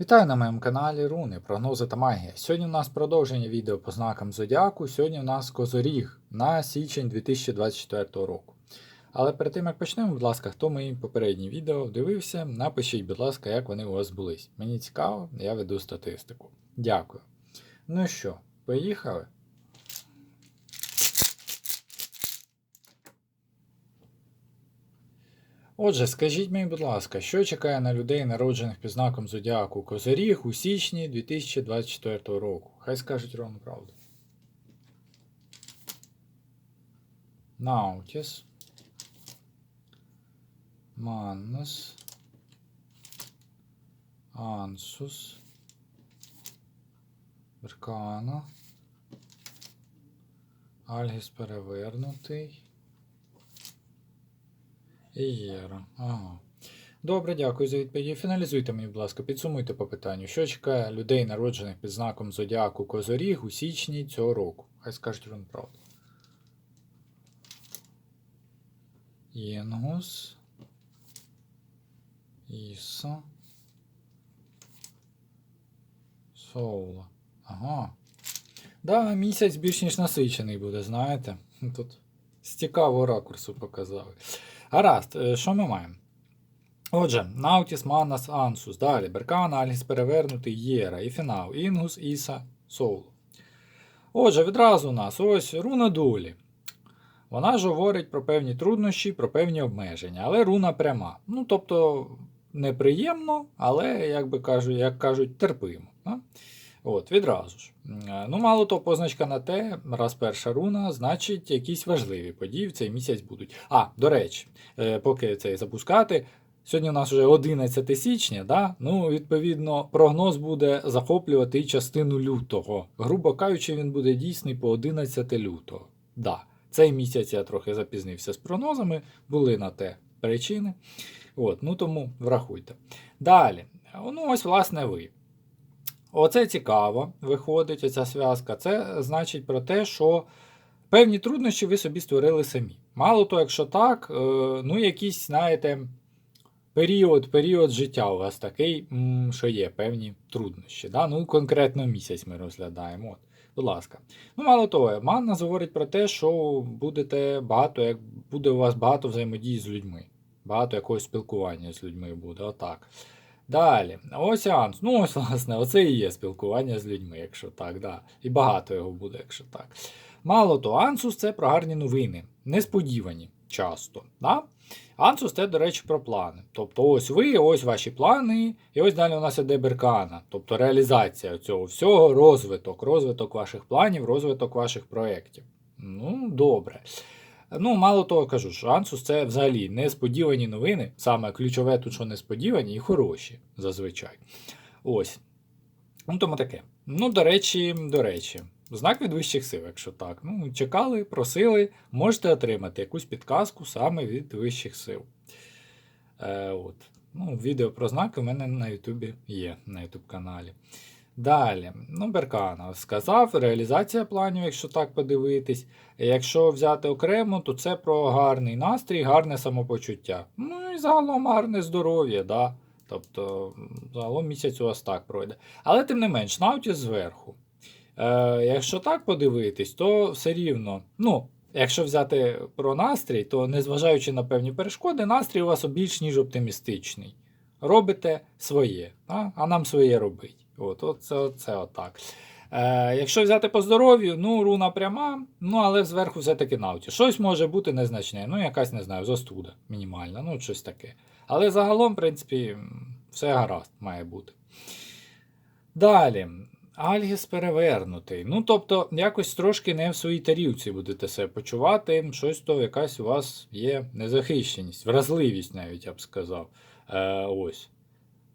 Вітаю на моєму каналі Руни, прогнози та магія. Сьогодні у нас продовження відео по знакам Зодіаку. Сьогодні у нас Козоріг на січень 2024 року. Але перед тим як почнемо, будь ласка, хто мої попередні відео дивився, напишіть, будь ласка, як вони у вас були. Мені цікаво, я веду статистику. Дякую. Ну що, поїхали? Отже, скажіть мені, будь ласка, що чекає на людей, народжених під знаком Зодіаку Козоріг у січні 2024 року? Хай скажуть ровно правду. Наутіс. Маннус. Ансус. Беркано. Альгіс перевернутий. Єра. Ага. Добре, дякую за відповіді. Фіналізуйте мені, будь ласка, підсумуйте по питанню. Що чекає людей, народжених під знаком Зодіаку Козоріг у січні цього року? Хай скажуть вам правду. Єнгус. Іса. Соула. Ага. Да, місяць більш ніж насичений буде, знаєте. Тут з цікавого ракурсу показали. Гаразд, е, що ми маємо? Отже, Наутіс, Манас, Ансус, далі Беркана, Альгіс перевернутий, Єра, і фінал, Інгус, Іса, Соулу. Отже, відразу у нас ось руна долі. Вона ж говорить про певні труднощі, про певні обмеження, але руна пряма. Ну, тобто, неприємно, але, як би кажуть, як кажуть, терпимо. Да? От, відразу ж. Е, Ну, мало того, позначка на те, раз перша руна, значить, якісь важливі події в цей місяць будуть. А, до речі, е, поки це запускати. Сьогодні у нас вже 11 січня, да? ну, відповідно, прогноз буде захоплювати і частину лютого. Грубо кажучи, він буде дійсний по 11 лютого. Да. Цей місяць я трохи запізнився з прогнозами, були на те причини. От, ну тому врахуйте. Далі, ну ось, власне, ви. Оце цікаво, виходить, оця зв'язка. Це значить про те, що певні труднощі ви собі створили самі. Мало того, якщо так, е, ну якийсь, знаєте, період, період життя у вас такий, що є певні труднощі. Да? Ну, конкретно місяць ми розглядаємо. От, будь ласка. Ну, мало того, Манна говорить про те, що будете багато, як буде у вас багато взаємодії з людьми. Багато якогось спілкування з людьми буде. Отак. Далі, ось Анс. Ну, ось, власне, оце і є спілкування з людьми, якщо так, да. І багато його буде, якщо так. Мало того, Ансус це про гарні новини, несподівані часто. Да? Ансус це, до речі, про плани. Тобто, ось ви, ось ваші плани, і ось далі у нас іде Беркана. Тобто реалізація цього всього, розвиток, розвиток ваших планів, розвиток ваших проєктів. Ну, добре. Ну, мало того кажу, що Ансус це взагалі несподівані новини. Саме ключове тут, що несподівані і хороші зазвичай. Ось. Ну, тому таке. Ну, до речі, до речі, знак від вищих сил, якщо так. Ну, чекали, просили, можете отримати якусь підказку саме від вищих сил. Е, от. Ну, Відео про знаки у мене на Ютубі є, на Ютуб каналі. Далі, ну, Беркана сказав, реалізація планів, якщо так подивитись. Якщо взяти окремо, то це про гарний настрій, гарне самопочуття. Ну і загалом гарне здоров'я. да. Тобто, загалом місяць у вас так пройде. Але тим не менш, Наутіс зверху. Е, Якщо так подивитись, то все рівно. Ну, якщо взяти про настрій, то незважаючи на певні перешкоди, настрій у вас більш ніж оптимістичний. Робите своє, а, а нам своє робить. От, це, це отак. Е, Якщо взяти по здоров'ю, ну, руна пряма, ну, але зверху все-таки навті. Щось може бути незначне, ну, якась, не знаю, застуда мінімальна, ну, щось таке. Але загалом, в принципі, все гаразд має бути. Далі. Альгіс перевернутий. Ну, тобто, якось трошки не в своїй тарілці будете себе почувати. Щось то якась у вас є незахищеність, вразливість навіть я б сказав. Е, Ось.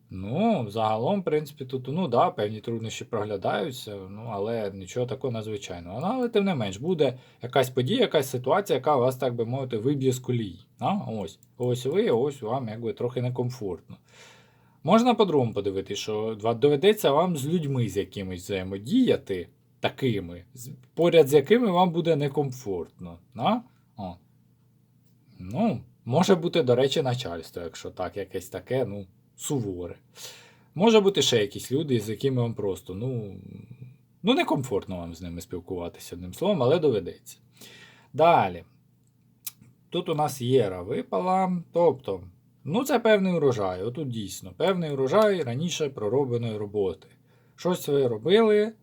Ну, загалом, в принципі, тут ну, да, певні труднощі проглядаються, ну, але нічого такого надзвичайного. Ну, але тим не менш, буде якась подія, якась ситуація, яка вас, так би мовити, виб'є з колії. А? Ось ось ви, ось вам якби трохи некомфортно. Можна по-другому подивитися, що доведеться вам з людьми з якимись взаємодіяти, такими, поряд з якими вам буде некомфортно. А? О. Ну, може бути, до речі, начальство, якщо так, якесь таке, ну, суворе. Може бути ще якісь люди, з якими вам просто, ну, ну некомфортно вам з ними спілкуватися одним словом, але доведеться. Далі. Тут у нас єра випала. Тобто, ну це певний урожай. Отут дійсно певний урожай раніше проробленої роботи. Щось ви робили,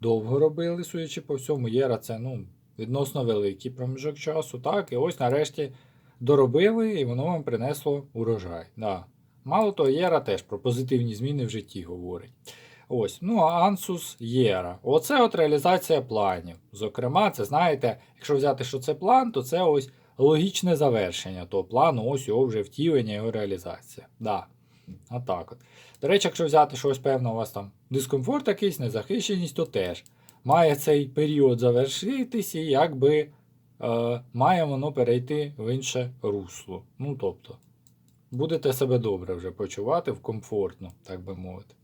довго робили, судячи по всьому. Єра це ну, відносно великий проміжок часу. Так, і ось нарешті доробили, і воно вам принесло урожай. Да. Мало того, Єра теж про позитивні зміни в житті говорить. Ось, ну а Ансус Єра. Оце от реалізація планів. Зокрема, це знаєте, якщо взяти, що це план, то це ось логічне завершення того плану, ось його вже втілення, його реалізація. Да. Отак от. До речі, якщо взяти щось певно, у вас там дискомфорт якийсь, незахищеність, то теж має цей період завершитись і якби е, має воно перейти в інше русло. Ну тобто, будете себе добре вже почувати в комфортно, так би мовити.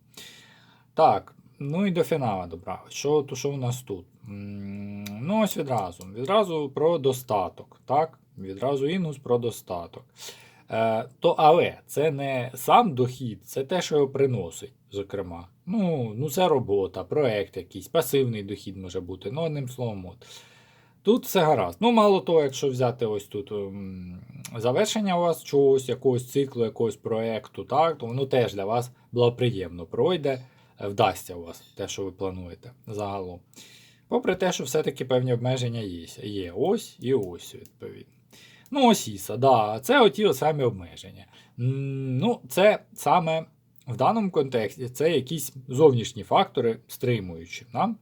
Так, ну і до фінала добра. Що, то, що у нас тут? Ну, ось відразу. Відразу про достаток. Так? Відразу інус про достаток. Е, то, але це не сам дохід, це те, що його приносить, зокрема. Ну, ну це робота, проект якийсь, пасивний дохід може бути. Ну, одним словом, от. Тут все гаразд. Ну, мало того, якщо взяти ось тут м, завершення у вас чогось, якогось циклу, якогось проекту, так, то воно теж для вас благоприємно пройде, е, вдасться у вас те, що ви плануєте загалом. Попри те, що все-таки певні обмеження є. Є ось і ось, відповідно. Ну, ось Іса, да, це оті самі обмеження. Ну, це саме в даному контексті це якісь зовнішні фактори, стримуючі. Да?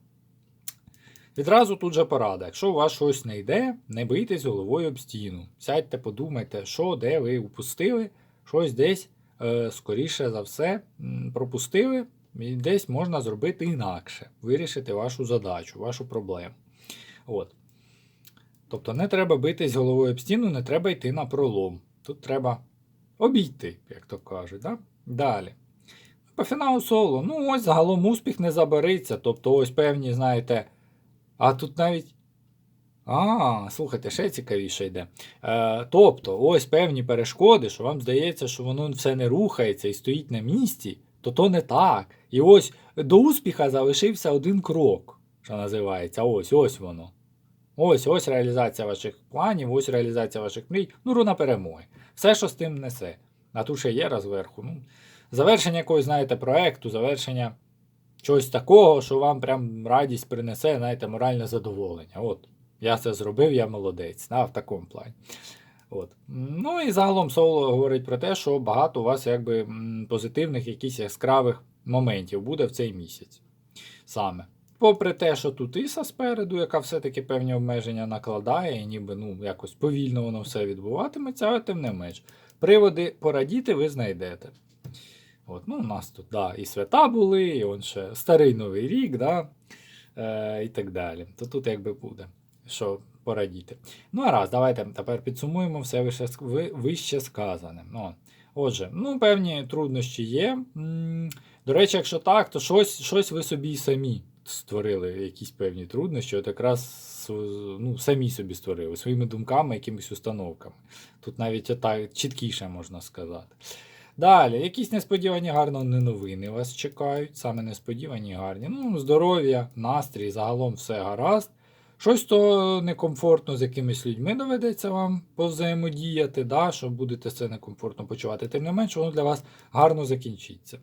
Відразу тут же порада. Якщо у вас щось не йде, не бийтесь головою об стіну. Сядьте, подумайте, що де ви упустили, щось десь, е, скоріше за все, пропустили, і десь можна зробити інакше, вирішити вашу задачу, вашу проблему. От. Тобто не треба битись головою об стіну, не треба йти на пролом. Тут треба обійти, як то кажуть. Да? Далі. По фіналу соло. Ну, ось загалом успіх не забериться. Тобто, ось певні, знаєте. А тут навіть. А, слухайте, ще цікавіше йде. Е, тобто, ось певні перешкоди, що вам здається, що воно все не рухається і стоїть на місці, то то не так. І ось до успіха залишився один крок, що називається. Ось, ось воно. Ось, ось реалізація ваших планів, ось реалізація ваших мрій, ну, руна перемоги. Все, що з тим несе. А тут ще є розверху. Ну, завершення якогось, знаєте, проекту, завершення чогось такого, що вам прям радість принесе, знаєте, моральне задоволення. От, я це зробив, я молодець. Да, в такому плані. От. Ну і загалом соло говорить про те, що багато у вас якби позитивних, якихось яскравих моментів буде в цей місяць. Саме. Попри те, що тут Іса спереду, яка все-таки певні обмеження накладає, і ніби ну, якось повільно воно все відбуватиметься, але тим не менш. Приводи порадіти ви знайдете. От, ну, У нас тут да, і свята були, і он ще старий Новий рік, да, е, і так далі. То тут якби буде, що порадіти. Ну, а раз, давайте тепер підсумуємо все вище, вище сказане. Ну, отже, ну, певні труднощі є. До речі, якщо так, то щось, щось ви собі самі створили, якісь певні труднощі, от якраз ну, самі собі створили своїми думками, якимись установками. Тут навіть так чіткіше можна сказати. Далі, якісь несподівані гарно не новини вас чекають, саме несподівані гарні. Ну, здоров'я, настрій, загалом все гаразд. Щось то некомфортно з якимись людьми доведеться вам повзаємодіяти, да, що будете це некомфортно почувати. Тим не менше, воно для вас гарно закінчиться.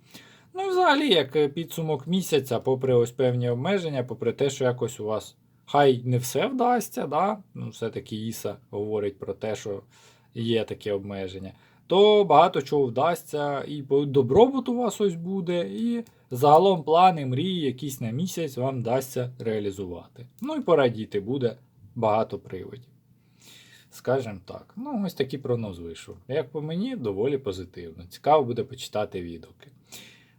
Ну, взагалі, як е, підсумок місяця, попри ось певні обмеження, попри те, що якось у вас хай не все вдасться, да? ну, все-таки Іса говорить про те, що є таке обмеження, то багато чого вдасться, і добробут у вас ось буде, і загалом плани, мрії, якісь на місяць вам вдасться реалізувати. Ну і порадіти буде багато приводів. Скажем так. Ну, ось такий прогноз вийшов. Як по мені, доволі позитивно. Цікаво буде почитати відгуки.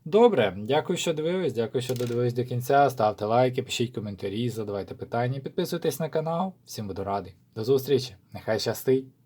Добре, дякую, що дивились, дякую, що додивились до кінця. Ставте лайки, пишіть коментарі, задавайте питання, підписуйтесь на канал. Всім буду радий. До зустрічі! Нехай щастить!